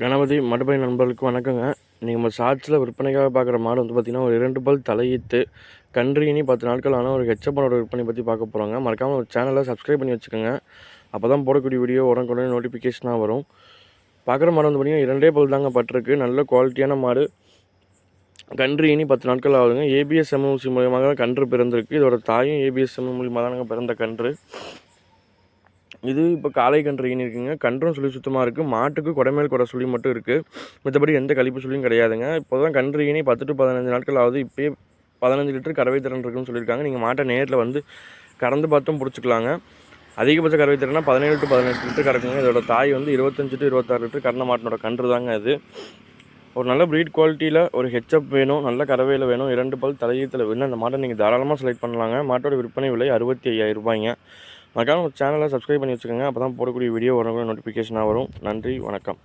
கணபதி மடுபை நண்பர்களுக்கு வணக்கங்க. நீங்கள் நம்ம ஷார்ட்ஸில் விற்பனைக்காக பார்க்குற மாடு வந்து பார்த்திங்கன்னா ஒரு இரண்டு பல் தலையிட்டு கன்றினி பத்து நாட்கள் ஆனால் ஒரு ஹெச்சப்பனோட விற்பனை பற்றி பார்க்க போகிறோங்க மறக்காமல் ஒரு சேனலை சப்ஸ்கிரைப் பண்ணி வச்சுக்கோங்க. அப்போ தான் போடக்கூடிய வீடியோ உடனுக்குடனே நோட்டிஃபிகேஷனாக வரும். பார்க்குற மாடு வந்து பார்த்திங்கன்னா இரண்டே பல் தாங்க பட்டிருக்கு. நல்ல குவாலிட்டியான மாடு. கன்று இனி பத்து நாட்கள் ஆகுதுங்க. ஏபிஎஸ் எம்எம்சி மூலியமாக தான் கன்று பிறந்திருக்கு. இதோட தாயும் ஏபிஎஸ் எம்எம் மூலியமாக தாங்க பிறந்த கன்று. இது இப்போ காளை கன்று இருக்குங்க. கன்றும் சுழி சுத்தமாக இருக்குது மாட்டுக்கு குடமேல் குடை சுழி மட்டும் இருக்குது மற்றபடி எந்த கழிப்பு சுழியும் கிடையாதுங்க. இப்போ தான் கன்று ஈனி பத்து டு பதினஞ்சு நாட்கள் ஆகுது. இப்போயே பதினஞ்சு லிட்டர் கறவை திறன் இருக்குன்னு சொல்லியிருக்காங்க. நீங்கள் மாட்டை நேரில் வந்து கறந்து பார்த்தும் பிடிச்சிக்கலாங்க. அதிகபட்ச கறவை திறனா பதினேழு டு பதினெட்டு லிட்டர் கறக்குங்க. இதோட தாய் வந்து இருபத்தஞ்சு டு இருபத்தாறு லிட்டர் கறந்த மாட்டினோட கன்று தாங்க அது ஒரு நல்ல ப்ரீட் குவாலிட்டியில் ஒரு ஹெச்அப் வேணும் நல்ல கறவையில் வேணும் இரண்டு பல் தலையீத்தில் வேணும். அந்த மாட்டை நீங்கள் தாராளமாக செலக்ட் பண்ணலாங்க. மாட்டோட விற்பனை விலை அறுபத்தி ஐயாயிரம் ரூபாய்ங்க. மறக்காம சேனலை சப்ஸ்கிரைப் பண்ணி வச்சுக்கோங்க. அப்போ தான் போடக்கூடிய வீடியோ உடனே நோட்டிஃபிகேஷனாக வரும். நன்றி வணக்கம்.